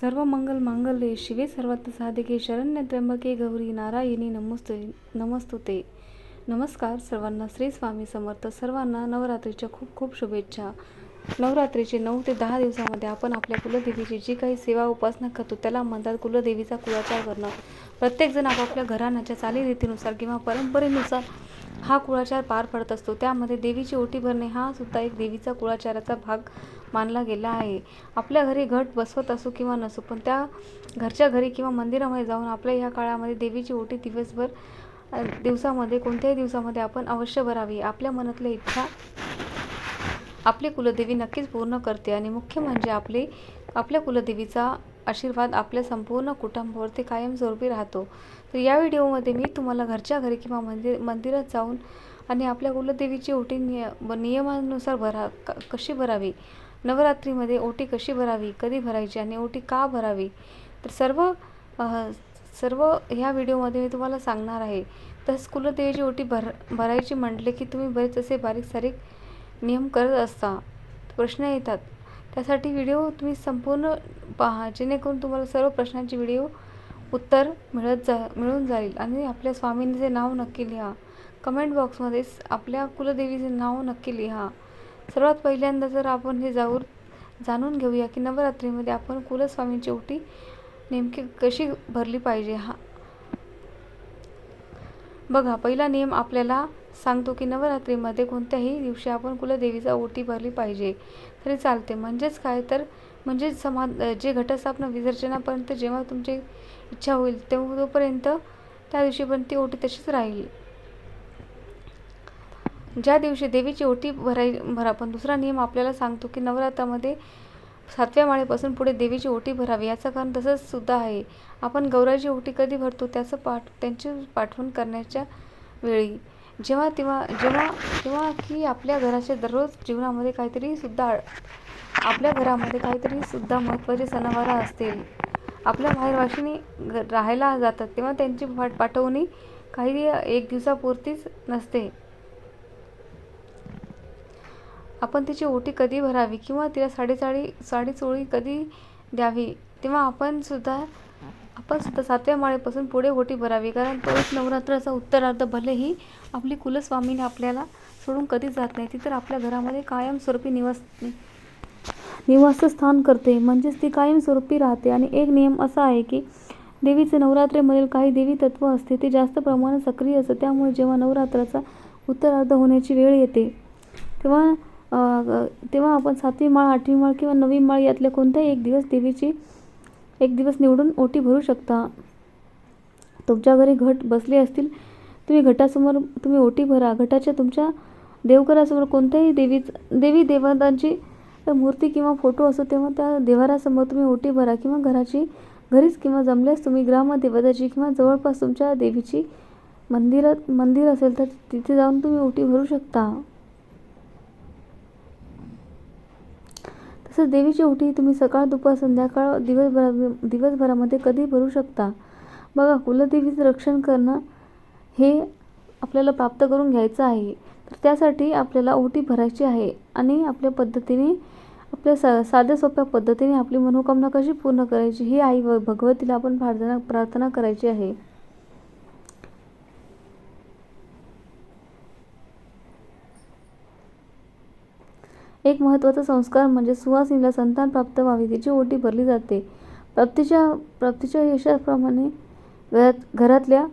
सर्व मंगल मांगल्ये शिवे सर्वात साधिके शरण्य त्र्यंबके गौरी नारायणी नमस्ते नमस्तुते नमस्कार सर्वांना श्री स्वामी समर्थ सर्वांना नवरात्रीच्या खूप खूप शुभेच्छा नवरात्रीचे नऊ ते दहा दिवसामध्ये आपण आपल्या कुलदेवीची जी काही सेवा उपासना करतो त्याला म्हणतात कुलदेवीचा कुळाचार करणं. प्रत्येकजण आपापल्या घराण्याच्या चालीरीतीनुसार किंवा परंपरेनुसार हा कुळाचार पार पडत असतो. त्यामध्ये देवीची ओटी भरणे हा सुद्धा एक देवीचा कुळाचाराचा भाग मानला गेला आहे. आपल्या घरी घट बसवत असो किंवा नसो पण त्या घरच्या घरी किंवा मंदिरामध्ये जाऊन आपल्या ह्या काळामध्ये देवीची ओटी दिवसभर दिवसामध्ये कोणत्याही दिवसामध्ये आपण अवश्य भरावी. आपल्या मनातल्या इच्छा आपली कुलदेवी नक्कीच पूर्ण करते आणि मुख्य म्हणजे आपली आपल्या कुलदेवीचा आशीर्वाद आपल्या संपूर्ण कुटुंबावरती कायमस्वरूपी राहतो. तर या व्हिडिओमध्ये मी तुम्हाला घरच्या घरी किंवा मंदिर मंदिरात जाऊन आणि आपल्या कुलदेवीची ओटी निय नियमानुसार भरा क- कशी भरावी? नवरात्रीमध्ये ओटी कशी भरावी? कधी भरायची आणि ओटी का भरावी? तर सर्व सर्व ह्या व्हिडिओमध्ये मी तुम्हाला सांगणार आहे. तसंच कुलदेवीची ओटी भर भरायची म्हटले की तुम्ही बरेच असे बारीक सारीक नियम करत असता. प्रश्न येतात. त्यासाठी व्हिडिओ तुम्ही संपूर्ण पहा. जेणेकरून तुम्हाला सर्व प्रश्नांची व्हिडिओ उत्तर मिळत जा मिळून जाईल. आणि आपल्या स्वामींचे नाव नक्की लिहा. कमेंट बॉक्समध्ये आपल्या कुलदेवीचे नाव नक्की लिहा. सर्वात पहिल्यांदा जर आपण हे जाऊ जाणून घेऊया की नवरात्रीमध्ये आपण कुलस्वामींची ओटी नेमकी कशी भरली पाहिजे हा. बघा पहिला नियम आपल्याला सांगतो की नवरात्रीमध्ये कोणत्याही दिवशी आपण कुलदेवीचा ओटी भरली पाहिजे. तरी चालते. म्हणजेच काय? तर म्हणजेच समा जे घटस्थापना विसर्जनापर्यंत जेव्हा तुमचे इच्छा होईल तेव्हा तोपर्यंत त्या दिवशी पण ती ओटी तशीच राहील. ज्या दिवशी देवीची ओटी भराय भरा पण दुसरा नियम आपल्याला सांगतो की नवरात्रामध्ये सातव्या माळेपासून पुढे देवीची ओटी भरावी याचं कारण तसंच सुद्धा आहे. आपण गौराची ओटी कधी भरतो त्याचं पाठ त्यांची पाठवण करण्याच्या वेळी. जेव्हा तेव्हा जेव्हा जेव्हा की आपल्या घराच्या दररोज जीवनामध्ये काहीतरी सुद्धा आपल्या घरामध्ये काहीतरी सुद्धा महत्त्वाचे सणावार असतील. आपल्या बाहेरवाशिनी राहायला जातात तेव्हा त्यांची पाठ पाठवणी काही एक दिवसापुरतीच नसते. आपण तिची ओटी कधी भरावी किंवा तिला साडेचाळी साडीचोळी कधी द्यावी तेव्हा आपण सुद्धा आपण सुद्धा सातव्या माळेपासून पुढे ओटी भरावी कारण तो एक नवरात्राचा उत्तरार्ध भलेही आपली कुलस्वामीने आपल्याला सोडून कधीच जात नाही ती तर आपल्या घरामध्ये कायमस्वरूपी निवास निवासस्थान करते. म्हणजेच ती कायमस्वरूपी राहते. आणि एक नियम असा आहे की देवीचे नवरात्रीमधील काही देवी तत्व असते ते जास्त प्रमाणात सक्रिय असतं त्यामुळे जेव्हा नवरात्राचा उत्तरार्ध होण्याची वेळ येते तेव्हा तेव्हा आपण सातवी माळ आठवी माळ किंवा नववी माळ यातल्या कोणत्याही एक दिवस देवीची एक दिवस निवडून ओटी भरू शकता. तुमच्या घरी घट बसले असतील तुम्ही घटासमोर तुम्ही ओटी भरा. घटाच्या तुमच्या देवघरासमोर कोणत्याही देवी देवी देवतांची मूर्ती किंवा फोटो असो तेव्हा त्या देवारासमोर तुम्ही ओटी भरा किंवा घराची घरीच किंवा जमल्यास तुम्ही ग्रामदेवताची किंवा जवळपास तुमच्या देवीची मंदिरात मंदिर असेल तर तिथे जाऊन तुम्ही ओटी भरू शकता. तसंच देवीची ओटी तुम्ही सकाळ दुपार संध्याकाळ दिवसभरा दिवसभरामध्ये कधी भरू शकता. बघा कुलदेवीचं रक्षण करणं हे आपल्याला प्राप्त करून घ्यायचं आहे. तर त्यासाठी आपल्याला ओटी भरायची आहे आणि आपल्या पद्धतीने आपल्या सा साध्या सोप्या पद्धतीने आपली मनोकामना कशी पूर्ण करायची ही आई व भगवतीला आपण प्रार्थना प्रार्थना करायची आहे. एक महत्त्वाचा संस्कार म्हणजे सुवासिनीला संतान प्राप्त व्हावी तिची ओटी भरली जाते. प्राप्तीच्या प्राप्तीच्या यशाप्रमाणे घरात घरातल्या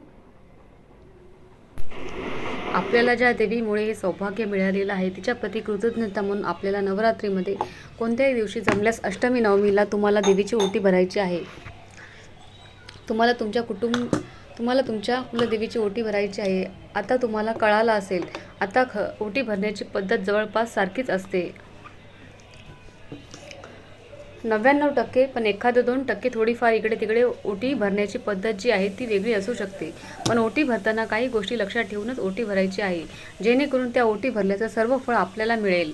आपल्याला ज्या देवीमुळे हे सौभाग्य मिळालेलं आहे तिच्याप्रती कृतज्ञता म्हणून आपल्याला नवरात्रीमध्ये कोणत्याही दिवशी जमल्यास अष्टमी नवमीला तुम्हाला देवीची ओटी भरायची आहे. तुम्हाला तुमच्या कुटुंब तुम्हाला तुमच्या कुलदेवीची ओटी भरायची आहे. आता तुम्हाला कळालं असेल आता ख ओटी भरण्याची पद्धत जवळपास सारखीच असते. नव्याण्णव टक्के पण एखादं दोन टक्के थोडीफार इकडे तिकडे ओटी भरण्याची पद्धत जी आहे ती वेगळी असू शकते. पण ओटी भरताना काही गोष्टी लक्षात ठेवूनच ओटी भरायची आहे. जेणेकरून त्या ओटी भरल्याचं सर्व फळ आपल्याला मिळेल.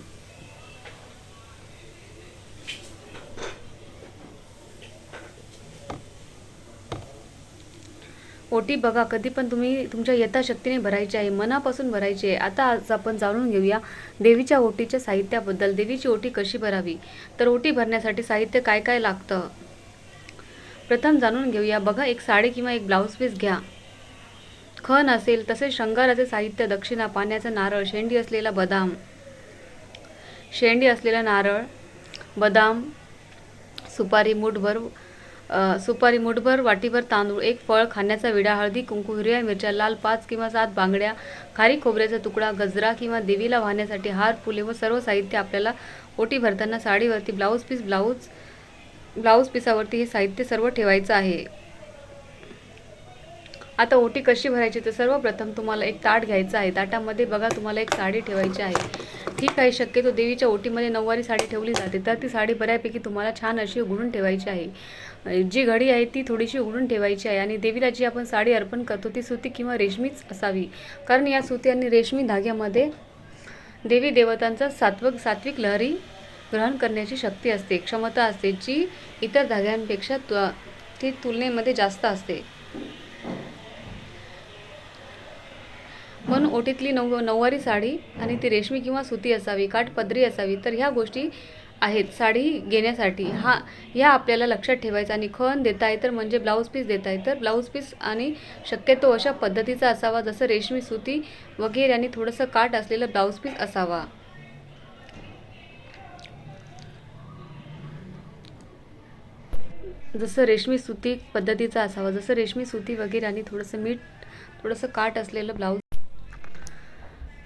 ओटी बघा कधी पण तुम्ही तुमच्या यथाशक्तीने भरायची आहे मनापासून भरायची आहे. आता आज आपण जाणून घेऊया देवीच्या ओटीच्या साहित्याबद्दल. देवीची ओटी कशी भरावी? तर ओटी भरण्यासाठी साहित्य काय काय लागतं? प्रथम जाणून घेऊया. बघा एक साडी किंवा एक ब्लाऊज पीस घ्या. खण असेल तसेच शृंगाराचे साहित्य दक्षिणा पाण्याचा नारळ शेंडी असलेला बदाम. शेंडी असलेला नारळ बदाम सुपारी मुठभर सुपारी मुठभर वाटीभर तांदूळ एक फळ खाण्याचा विडा हळदी कुंकू हिरव्या मिरच्या लाल पाच किंवा सात बांगड्या खारी खोबऱ्याचा तुकडा गजरा किंवा देवीला वाहण्यासाठी हार फुले व सर्व साहित्य आपल्याला ओटी भरताना साडीवरती ब्लाऊज पीस ब्लाऊज ब्लाऊज पिसावरती हे साहित्य सर्व ठेवायचं आहे. आता ओटी कशी भरायची तर सर्वप्रथम तुम्हाला एक ताट घ्यायचं आहे. ताटामध्ये बघा तुम्हाला एक साडी ठेवायची आहे. ठीक आहे शक्यतो देवीच्या ओटीमध्ये नऊवारी साडी ठेवली जाते. तर ती साडी बऱ्यापैकी तुम्हाला छान अशी उघडून ठेवायची आहे. जी घडी आहे ती थोडीशी उघडून ठेवायची आहे आणि देवीला जी आपण साडी अर्पण करतो ती सुती किंवा रेशमीच असावी. कारण या सुती आणि रेशमी धाग्यामध्ये देवी देवतांचा सात्विक सात्विक लहरी ग्रहण करण्याची शक्ती असते क्षमता असते जी इतर धाग्यांपेक्षा तु ती तुलनेमध्ये जास्त असते. म्हणून ओटीतली नऊ नऊवारी साडी आणि ती रेशमी किंवा सुती असावी काठ पदरी असावी तर ह्या गोष्टी आहेत. साडी घेण्यासाठी. हा ह्या आपल्याला लक्षात ठेवायचं आणि खण देता आहे तर म्हणजे ब्लाऊज पीस देता आहे तर ब्लाऊज पीस आणि शक्यतो अशा पद्धतीचा असावा जसं रेशमी सुती वगैरे आणि थोडंसं काठ असलेलं ब्लाऊज पीस असावा. जसं रेशमी सुती पद्धतीचा असावा जसं रेशमी सुती वगैरे आणि थोडंसं मीठ थोडंसं काठ असलेलं ब्लाऊज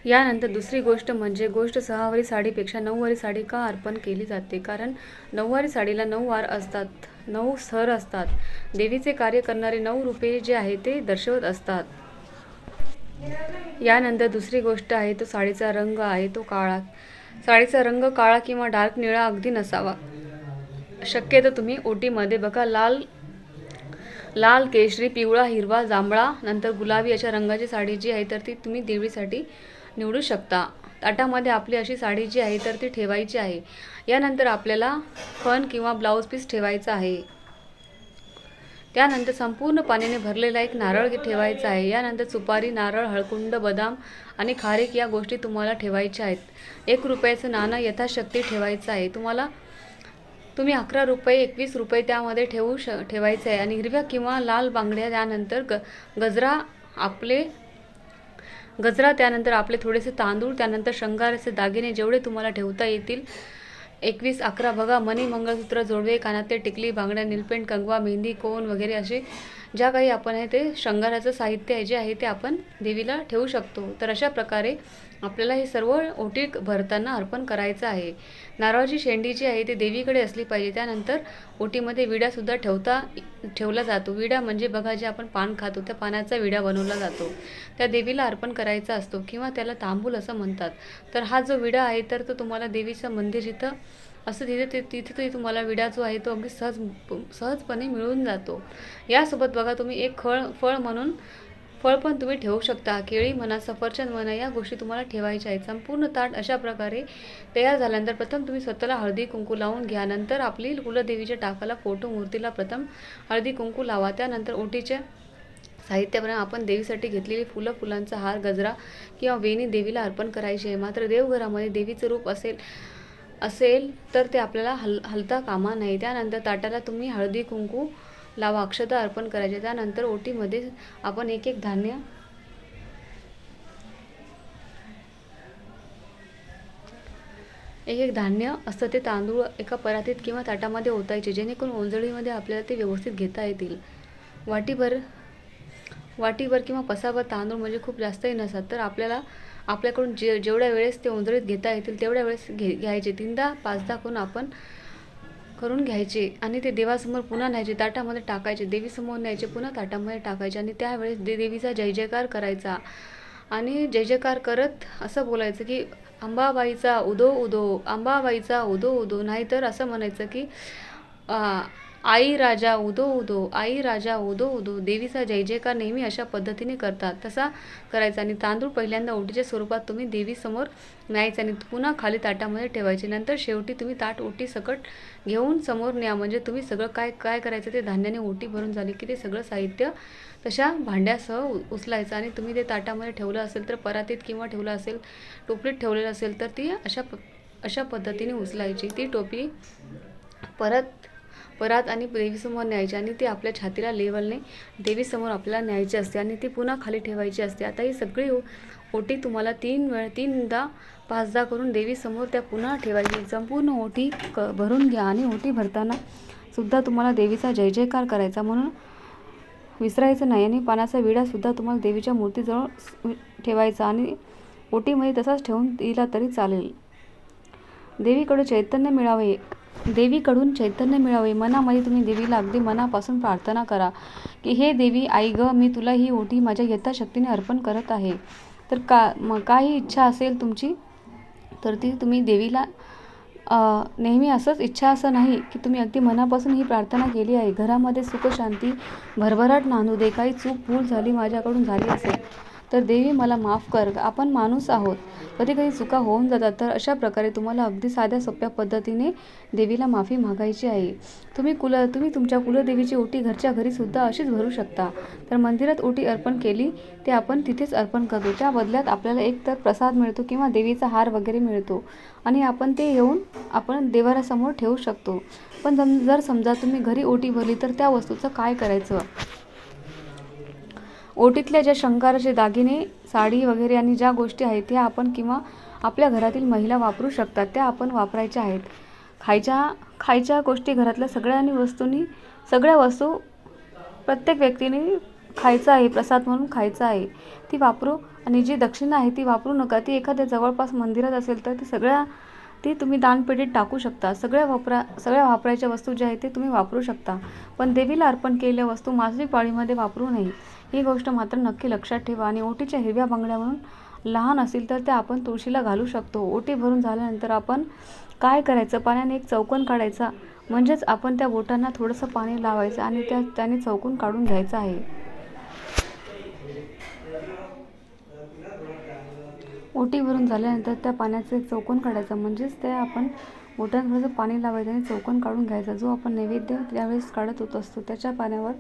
यानंतर दुसरी गोष्ट म्हणजे गोष्ट सहावारी साडीपेक्षा नऊवारी साडी का अर्पण केली जाते? कारण नऊवारी साडीला नऊ वार असतात नऊ सर असतात. देवीचे कार्य करणारे नऊ रूपे जे आहे ते दर्शवत असतात. यानंतर दुसरी गोष्ट आहे तो साडीचा रंग आहे तो काळा. साडीचा रंग काळा किंवा डार्क निळा अगदी नसावा. शक्यतो तुम्ही ओटीमध्ये बघा लाल लाल केशरी पिवळा हिरवा जांभळा नंतर गुलाबी अशा रंगाची साडी जी आहे तर ती तुम्ही देवीसाठी निवडू शकता. ताटामध्ये आपली अशी साडी जी आहे तर ती ठेवायची आहे. यानंतर आपल्याला फन किंवा ब्लाऊज पीस ठेवायचा आहे. त्यानंतर संपूर्ण पाण्याने भरलेला एक नारळ ठेवायचा आहे. यानंतर सुपारी नारळ हळकुंड बदाम आणि खारीक या गोष्टी तुम्हाला ठेवायच्या आहेत. एक रुपयाचं नाणं यथाशक्ती ठेवायचं आहे. तुम्हाला तुम्ही अकरा रुपये एकवीस रुपये त्यामध्ये ठेवू श ठेवायचे आहे. आणि हिरव्या किंवा लाल बांगड्या त्यानंतर ग गजरा आपले गजरा त्यानंतर आपले थोडेसे तांदूळ त्यानंतर शंगाराचे दागिने जेवढे तुम्हाला ठेवता येतील. एकवीस अकरा बघा मणी मंगळसूत्र जोडवे कानातले टिकली बांगड्या नीलपेंट कंगवा मेहंदी कोण वगैरे असे ज्या काही आपण आहे ते शृंगाराचं साहित्य आहे जे आहे ते आपण देवीला ठेवू शकतो. तर अशा प्रकारे आपल्याला हे सर्व ओटी भरताना अर्पण करायचं आहे. नारळाची शेंडी जी आहे ती देवीकडे असली पाहिजे. त्यानंतर ओटीमध्ये विडासुद्धा ठेवता ठेवला जातो. विडा म्हणजे बघा जे आपण पान खातो त्या पानाचा विडा बनवला जातो. त्या देवीला अर्पण करायचा असतो किंवा त्याला तांबूल असं म्हणतात. तर हा जो विडा आहे तर तो तुम्हाला देवीचं मंदिर जिथं असं तिथे ते तिथे ते तुम्हाला विडा जो आहे तो अगदी सहज सहजपणे मिळून जातो. यासोबत बघा तुम्ही एक फळ फळ म्हणून फळ पण तुम्ही ठेवू शकता. केळी म्हणा सफरचंद म्हणा या गोष्टी तुम्हाला ठेवायच्या आहेत. संपूर्ण ताट अशा प्रकारे तयार झाल्यानंतर प्रथम तुम्ही स्वतःला हळदी कुंकू लावून घ्या. नंतर आपली कुलदेवीच्या टाकाला फोटो मूर्तीला प्रथम हळदी कुंकू लावा. त्यानंतर ओटीच्या साहित्याप्रमाणे आपण देवीसाठी घेतलेली फुलं फुलांचा हार गजरा किंवा वेणी देवीला अर्पण करायची आहे. मात्र देवघरामध्ये देवीचं रूप असेल असेल तर ते आपल्याला हल हलता कामा नाही त्यानंतर ताटाला तुम्ही हळदी कुंकू लावा अक्षता अर्पण करायचे. त्यानंतर ओटीमध्ये आपण एक एक धान्य एक एक धान्य असतं ते तांदूळ एका परातीत किंवा ताटामध्ये ओतायचे. जेणेकरून ओंजळीमध्ये आपल्याला ते व्यवस्थित घेता येतील. वाटीभर वाटीभर किंवा पसाभर तांदूळ म्हणजे खूप जास्तही नसतात. तर आपल्याला आपल्याकडून जे जेवढ्या वेळेस ते उंदरीत घेता येतील तेवढ्या वेळेस घे घ्यायचे. तीनदा पाचदा करून आपण करून घ्यायचे आणि ते देवासमोर पुन्हा न्यायचे ताटामध्ये टाकायचे. देवीसमोर न्यायचे पुन्हा ताटामध्ये टाकायचे आणि त्यावेळेस दे देवीचा जय जयकार करायचा. आणि जय जयकार करत असं बोलायचं की अंबाबाईचा उदो उदो अंबाबाईचा उदो उदो. नाहीतर असं म्हणायचं की आ, आई राजा उदो उदो आई राजा उदो उदो देवीचा जय जयकार नेहमी अशा पद्धतीने करतात. तसा करायचा आणि तांदूळ पहिल्यांदा ओटीच्या स्वरूपात तुम्ही देवीसमोर न्यायचं आणि पुन्हा खाली ताटामध्ये ठेवायचे. नंतर शेवटी तुम्ही ताट ओटी सकट घेऊन समोर न्या. म्हणजे तुम्ही सगळं काय काय करायचं ते धान्याने ओटी भरून झाली की ते सगळं साहित्य तशा भांड्यासह उचलायचं आणि तुम्ही ते ताटामध्ये ठेवलं असेल तर परातीत किंवा ठेवलं असेल टोपलीत ठेवलेलं असेल तर ती अशा प अशा पद्धतीने उचलायची. ती टोपी परत परात आणि देवीसमोर न्यायची आणि ती आपल्या छातीला लेवलने देवीसमोर आपल्याला न्यायची असते आणि ती पुन्हा खाली ठेवायची असते. आता ही सगळी ओटी तुम्हाला तीन वेळ तीनदा पाचदा करून देवीसमोर त्या पुन्हा ठेवायची. संपूर्ण ओटी क भरून घ्या आणि ओटी भरताना सुद्धा तुम्हाला देवीचा जय जयकार करायचा. म्हणून विसरायचं नाही आणि पानाचा विडासुद्धा तुम्हाला देवीच्या मूर्तीजवळ ठेवायचा आणि ओटीमध्ये तसाच ठेवून दिला तरी चालेल. देवीकडे चैतन्य मिळावे. देवीकडून चैतन्य मिळावे. मनामध्ये तुम्ही देवीला अगदी मनापासून प्रार्थना करा की हे देवी आई ग मी तुला ही ओटी माझ्या यथाशक्तीने अर्पण करत आहे. तर का मग काही इच्छा असेल तुमची तर ती तुम्ही देवीला नेहमी असंच इच्छा असं नाही की तुम्ही अगदी मनापासून ही प्रार्थना केली आहे. घरामध्ये सुख शांती भरभराट नांदू दे. काही चूक भूल झाली माझ्याकडून झाली असेल तर देवी मला माफ कर आपण माणूस आहोत. कधी कधी चुका होऊन जातात तर अशा प्रकारे तुम्हाला अगदी साध्या सोप्या पद्धतीने देवीला माफी मागायची आहे. तुम्ही कुल तुम्ही तुमच्या कुलदेवीची ओटी घरच्या घरीसुद्धा अशीच भरू शकता. तर मंदिरात ओटी अर्पण केली ते आपण तिथेच अर्पण करतो. त्या बदल्यात आपल्याला एक तर प्रसाद मिळतो किंवा देवीचा हार वगैरे मिळतो. आणि आपण ते येऊन आपण देवारासमोर ठेवू शकतो. पण जम जर समजा तुम्ही घरी ओटी भरली तर त्या वस्तूचं काय करायचं? ओटीतल्या ज्या शंकाराचे दागिने साडी वगैरे आणि ज्या गोष्टी आहेत त्या आपण किंवा आपल्या घरातील महिला वापरू शकतात त्या आपण वापरायच्या आहेत. खायच्या खायच्या गोष्टी घरातल्या सगळ्यांनी वस्तूंनी सगळ्या वस्तू प्रत्येक व्यक्तीने खायचं आहे प्रसाद म्हणून खायचं आहे. ती वापरू आणि जी दक्षिणा आहे ती वापरू नका. ती एखाद्या जवळपास मंदिरात असेल तर ती सगळ्या ती तुम्ही दानपेटीत टाकू शकता. सगळ्या वापरा सगळ्या वापरायच्या वस्तू ज्या आहेत ते तुम्ही वापरू शकता. पण देवीला अर्पण केलेल्या वस्तू मासिक पाळीमध्ये वापरू नये. ही गोष्ट मात्र नक्की लक्षात ठेवा. आणि ओटीच्या हिरव्या बांगड्या म्हणून लहान असतील तर त्या आपण तुळशीला घालू शकतो. ओटी भरून झाल्यानंतर आपण काय करायचं? पाण्याने एक चौकोन काढायचा. म्हणजेच आपण त्या बोटांना थोडंसं पाणी लावायचं आणि त्या त्याने चौकून काढून घ्यायचं आहे. ओटी भरून झाल्यानंतर त्या पाण्याचं एक चौकोन काढायचं. म्हणजेच त्या आपण बोटांना थोडंसं पाणी लावायचं आणि चौकोन काढून घ्यायचा. जो आपण नैवेद्य त्यावेळेस काढत होत असतो त्याच्या पाण्यावर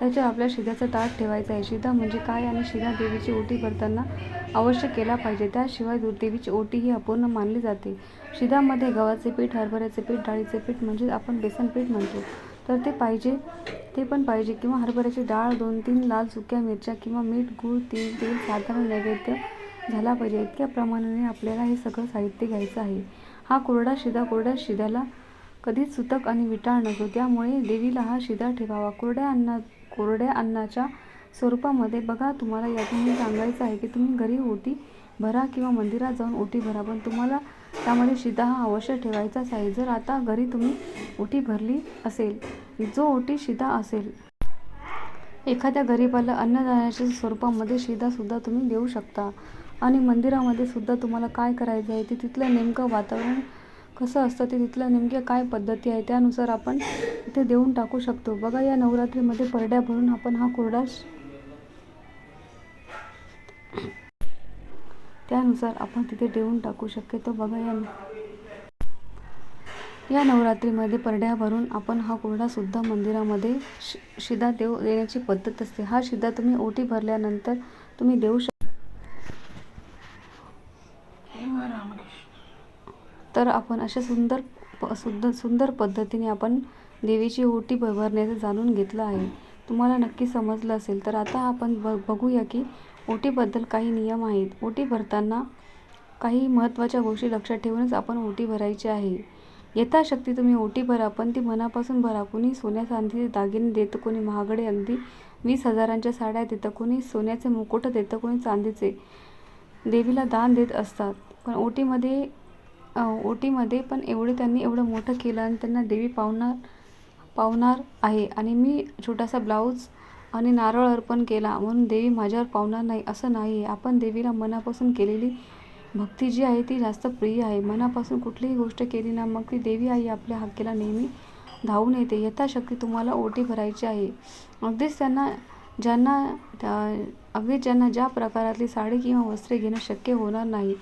त्याच्यावर आपल्या शिद्याचं ताट ठेवायचं आहे. शिधा म्हणजे काय आणि शिधा देवीची ओटी भरताना अवश्य केला पाहिजे. त्याशिवाय देवीची ओटी ही अपूर्ण मानली जाते. शिधामध्ये गव्हाचे पीठ हरभऱ्याचे पीठ डाळीचे पीठ म्हणजे आपण बेसन पीठ म्हणतो. तर ते पाहिजे ते पण पाहिजे किंवा हरभऱ्याची डाळ दोन तीन लाल सुक्या मिरच्या किंवा मीठ गूळ तीळ तेल साधारण नैवेद्य झाला पाहिजे. इतक्या प्रमाणाने आपल्याला हे सगळं साहित्य घ्यायचं आहे. हा कोरडा शिदा कोरड्या शिधाला कधीच सुतक आणि विटाळ नसतो. त्यामुळे देवीला हा शिदा ठेवावा. कोरड्या अन्ना कोरड्या अन्नाच्या स्वरूपामध्ये बघा तुम्हाला यातून हे सांगायचं आहे की तुम्ही घरी ओटी भरा किंवा मंदिरात जाऊन ओटी भरा पण तुम्हाला त्यामध्ये शिदा हा अवश्य ठेवायचाच आहे. जर आता घरी तुम्ही ओटी भरली असेल जो ओटी शिदा असेल एखाद्या गरीबाला अन्नदानाच्या स्वरूपामध्ये शिदासुद्धा तुम्ही देऊ शकता. आणि मंदिरामध्ये सुद्धा तुम्हाला काय करायचं आहे ते तिथलं नेमकं वातावरण कसं असतं ते तिथलं नेमक्या काय पद्धती आहे त्यानुसार आपण इथे देऊन टाकू शकतो. बघा या नवरात्रीमध्ये परड्या भरून आपण हा कोरडा त्यानुसार आपण तिथे देऊन टाकू शक्यतो बघा या या नवरात्रीमध्ये परड्या भरून आपण हा कोरडासुद्धा मंदिरामध्ये शि शिदा देऊ देण्याची पद्धत असते. हा शिदा तुम्ही ओटी भरल्यानंतर तुम्ही देऊ शक तर आपण अशा सुंदर प सुंदर सुंदर पद्धतीने आपण देवीची ओटी भ भरण्याचं जाणून घेतलं आहे. तुम्हाला नक्की समजलं असेल तर आता आपण ब बघूया की ओटीबद्दल काही नियम आहेत. ओटी भरताना काही महत्त्वाच्या गोष्टी लक्षात ठेवूनच आपण ओटी भरायची आहे. यथाशक्ती तुम्ही ओटी भरा पण ती मनापासून भरा. कोणी सोन्या चांदीचे दागिने देतं कोणी महागडे अगदी वीस हजारांच्या साड्या देतं कोणी सोन्याचे मुकुट देतं कोणी चांदीचे देवीला दान देत असतात. पण ओटीमध्ये ओटीमध्ये पण एवढे त्यांनी एवढं मोठं केलं आणि त्यांना देवी पावणार पावणार आहे. आणि मी छोटासा ब्लाऊज आणि नारळ अर्पण केला. म्हणून देवी माझ्यावर पावणार नाही असं नाही आहे आपण देवीला मनापासून केलेली भक्ती जी आहे ती जास्त प्रिय आहे. मनापासून कुठलीही गोष्ट केली ना मग ती देवी आई आपल्या हाकेला नेहमी धावून येते. यथाशक्ती तुम्हाला ओटी भरायची आहे. अगदीच त्यांना ज्यांना त्या- ज्यांना ज्या प्रकारातली साडी किंवा वस्त्रे घेणं शक्य होणार नाही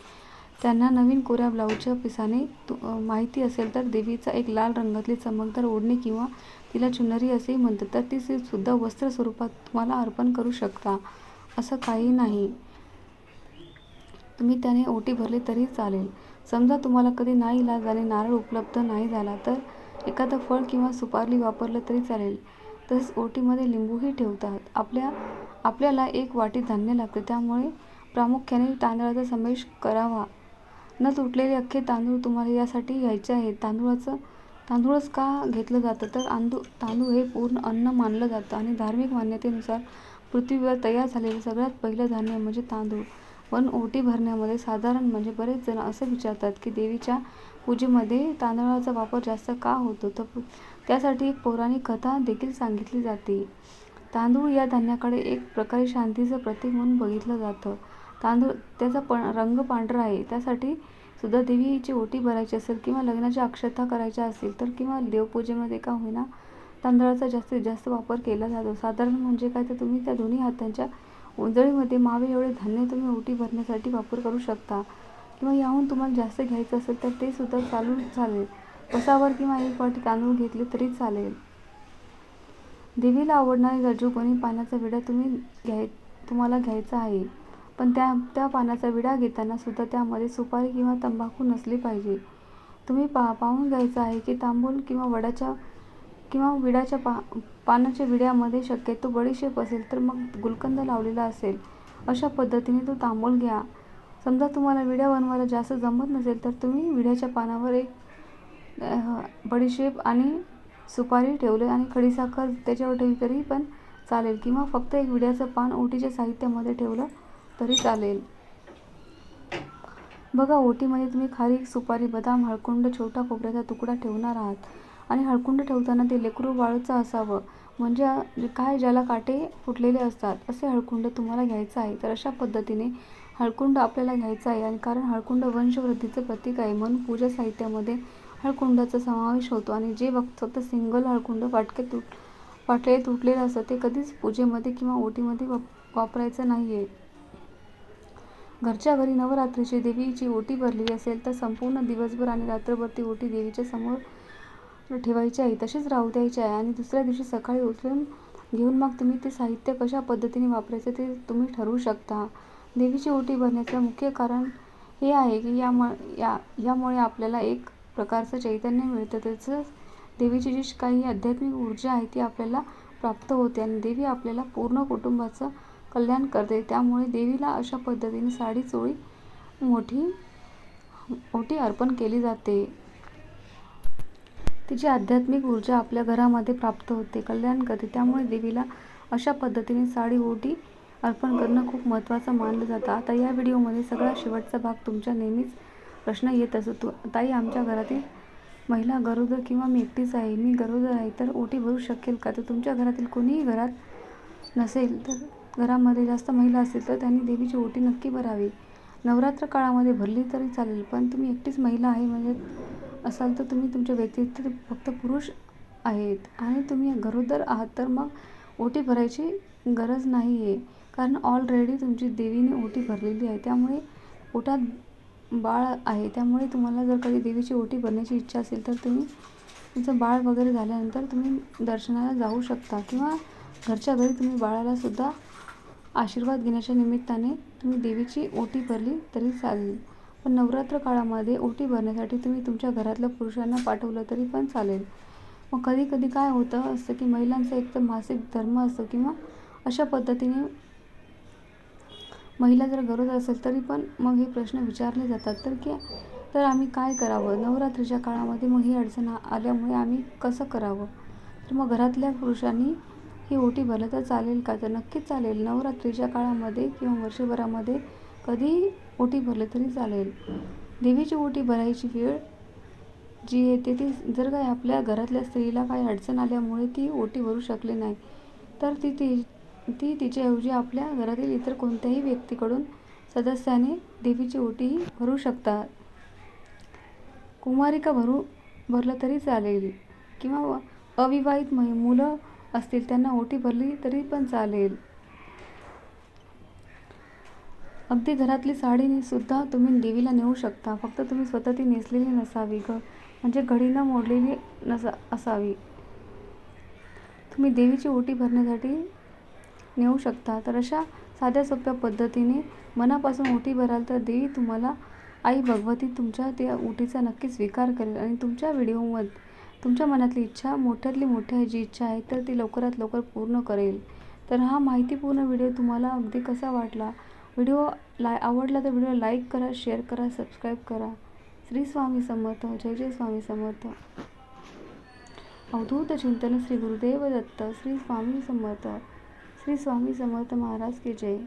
त्यांना नवीन कोऱ्या ब्लाऊजच्या पिसाने तु माहिती असेल तर देवीचा एक लाल रंगातली चमकदार ओढणी किंवा तिला चुनरी असेही म्हणतात. तर ती सुद्धा वस्त्र स्वरूपात तुम्हाला अर्पण करू शकता. असं काही नाही. तुम्ही त्याने ओटी भरली तरी चालेल. समजा तुम्हाला कधी नाही इलाज आणि नारळ उपलब्ध नाही झाला तर एखादं फळ किंवा सुपारली वापरलं तरी चालेल. तसेच ओटीमध्ये लिंबूही ठेवतात. आपल्या आपल्याला एक वाटी धान्य लागते. त्यामुळे प्रामुख्याने तांदळाचा समावेश करावा. न तुटलेले अख्खे तांदूळ तुम्हाला यासाठी घ्यायचे आहेत तांदूळाचं तांदूळच का घेतलं जातं? तर आंदू तांदूळ हे पूर्ण अन्न मानलं जातं आणि धार्मिक मान्यतेनुसार पृथ्वीवर तयार झालेलं सगळ्यात पहिलं धान्य म्हणजे तांदूळ. पण ओटी भरण्यामध्ये साधारण म्हणजे बरेच जण असं विचारतात की देवीच्या पूजेमध्ये तांदळाचा वापर जास्त का होतो? तर पु- त्यासाठी एक पौराणिक कथा देखील सांगितली जाते. तांदूळ या धान्याकडे एक प्रकारे शांतीचं प्रतीक म्हणून बघितलं जातं. तांदूळ त्याचा पण रंग पांढरा आहे. त्यासाठी सुद्धा देवीची ओटी भरायची असेल किंवा लग्नाच्या अक्षता करायच्या असेल तर किंवा देवपूजेमध्ये का होईना तांदळाचा जास्तीत जास्त वापर केला जातो. साधारण म्हणजे काय? तर तुम्ही त्या दोन्ही हातांच्या उंजळीमध्ये मावे एवढे धान्य तुम्ही ओटी भरण्यासाठी वापर करू शकता. किंवा याहून तुम्हाला जास्त घ्यायचं असेल तर ते सुद्धा चालू चालेल. कसावर किंवा एक वाटी तांदूळ घेतले तरी चालेल. देवीला आवडणारे गरजू कोणी पाण्याचा विडा तुम्ही घ्याय तुम्हाला घ्यायचा आहे. पण त्या त्या पानाचा विडा घेताना सुद्धा त्यामध्ये सुपारी किंवा तंबाखू नसली पाहिजे. तुम्ही पा पाहून घ्यायचं आहे की तांबूल किंवा वडाच्या किंवा विड्याच्या पा पानाच्या विड्यामध्ये शक्यतो बडीशेप असेल तर मग गुलकंद लावलेला असेल. अशा पद्धतीने तो तांबूल घ्या. समजा तुम्हाला विड्या बनवायला जास्त जमत नसेल तर तुम्ही विड्याच्या पानावर एक बडीशेप आणि सुपारी ठेवले आणि खडीसाखर त्याच्यावर ठेवली तरी पण चालेल. किंवा फक्त एक विड्याचं पान ओटीच्या साहित्यामध्ये ठेवलं तरी चालेल. बघा ओटीमध्ये तुम्ही खारीक सुपारी बदाम हळकुंड छोटा खोबऱ्याचा तुकडा ठेवणार आहात. आणि हळकुंड ठेवताना ते लेकरू वाळूचं असावं. म्हणजे काय ज्याला काटे फुटलेले असतात असे हळकुंड तुम्हाला घ्यायचं आहे. तर अशा पद्धतीने हळकुंड आपल्याला घ्यायचं आहे. आणि कारण हळकुंड वंशवृद्धीचं प्रतीक आहे म्हणून पूजा साहित्यामध्ये हळकुंडाचा समावेश होतो. आणि जे फक्त फक्त सिंगल हळकुंड फाटके तुट फाटले तुटलेलं असतं ते कधीच पूजेमध्ये किंवा ओटीमध्ये वाप वापरायचं नाही आहे घरच्या घरी नवरात्रीची देवीची ओटी भरली असेल तर संपूर्ण दिवसभर आणि रात्रभर ती ओटी देवीच्या समोर ठेवायची आहे. तशीच राहू द्यायची आहे. आणि दुसऱ्या दिवशी सकाळी उचलून घेऊन मग तुम्ही ते साहित्य कशा पद्धतीने वापरायचं ते तुम्ही ठरवू शकता. देवीची ओटी भरण्याचं मुख्य कारण हे आहे की याम या यामुळे आपल्याला एक प्रकारचं चैतन्य मिळतं. त्याचं देवीची जी काही आध्यात्मिक ऊर्जा आहे ती आपल्याला प्राप्त होते आणि देवी आपल्याला पूर्ण कुटुंबाचं कल्याण करते. त्यामुळे देवीला अशा पद्धतीने साडी चोळी मोठी ओटी अर्पण केली जाते. तिची आध्यात्मिक ऊर्जा आपल्या घरामध्ये प्राप्त होते कल्याण करते. त्यामुळे देवीला अशा पद्धतीने साडी ओटी अर्पण करणं खूप महत्त्वाचं मानलं जातं. आता या व्हिडिओमध्ये सगळा शेवटचा भाग तुमच्या नेहमीच प्रश्न येत असतो. ताई आमच्या घरातील महिला गरोदर किंवा मी एकटीच आहे मी गरोदर आहे तर ओटी भरू शकेल का? तर तुमच्या घरातील कोणीही घरात नसेल तर घरामध्ये जास्त महिला असतील तर त्यांनी देवीची ओटी नक्की भरावी. नवरात्र काळामध्ये भरली तरी चालेल पण तुम्ही एकटीच महिला आहे म्हणजे असाल तर तुम्ही तुमच्या व्यक्तिगत फक्त पुरुष आहेत. आणि तुम्ही गरोदर आहात तर मग ओटी भरायची गरज नाही आहे कारण ऑलरेडी तुमची देवीने ओटी भरलेली आहे. त्यामुळे ओटात बाळ आहे. त्यामुळे तुम्हाला जर कधी देवीची ओटी भरण्याची इच्छा असेल तर तुम्ही तुमचं बाळ वगैरे झाल्यानंतर तुम्ही दर्शनाला जाऊ शकता. किंवा घरच्या घरी तुम्ही बाळालासुद्धा आशीर्वाद घेण्याच्या निमित्ताने तुम्ही देवीची ओटी भरली तरी चालेल. पण नवरात्र काळामध्ये ओटी भरण्यासाठी तुम्ही तुमच्या घरातल्या पुरुषांना पाठवलं तरी पण चालेल. मग कधी कधी काय होतं असतं की महिलांचं एक तर मासिक धर्म असतो किंवा अशा पद्धतीने महिला जर गरज असेल तरी पण मग हे प्रश्न विचारले जातात. तर की तर आम्ही काय करावं? नवरात्रीच्या काळामध्ये मग ही अडचण आल्यामुळे आम्ही कसं करावं? तर मग घरातल्या पुरुषांनी ही ओटी भरलं तर चालेल का? तर नक्कीच चालेल. नवरात्रीच्या काळामध्ये किंवा वर्षभरामध्ये कधीही ओटी भरली तरी चालेल. देवीची ओटी भरायची वेळ जी येते ती जर काय आपल्या घरातल्या स्त्रीला काही अडचण आल्यामुळे ती ओटी भरू शकली नाही तर ती ती ती तिच्याऐवजी आपल्या घरातील इतर कोणत्याही व्यक्तीकडून सदस्याने देवीची ओटी भरू शकतात. कुमारिका भरू भरलं तरी चालेल. किंवा अविवाहित मुलं असतील त्यांना ओटी भरली तरी पण चालेल. अगदी घरातली साडी सुद्धा तुम्ही देवीला नेऊ शकता. फक्त तुम्ही स्वतः ती नेसलेली नसावी ग. म्हणजे घडी न मोडलेली नसा असावी. तुम्ही देवीची ओटी भरण्यासाठी नेऊ शकता. तर अशा साध्या सोप्या पद्धतीने मनापासून ओटी भराल तर देवी तुम्हाला आई भगवती तुमच्या त्या ओटीचा नक्की स्वीकार करेल आणि तुमच्या व्हिडिओमध्ये तुमच्या मनातली इच्छा मोठ्यातली मोठ्या जी इच्छा आहे तर ती लवकरात लवकर पूर्ण करेल. तर हा माहितीपूर्ण व्हिडिओ तुम्हाला अगदी कसा वाटला? व्हिडिओ लाय आवडला तर व्हिडिओ लाईक करा शेअर करा सबस्क्राईब करा. श्री स्वामी समर्थ जय जय स्वामी समर्थ. अवधूत चिंतन श्री गुरुदेव दत्त श्री स्वामी समर्थ. श्री स्वामी समर्थ महाराज की जय.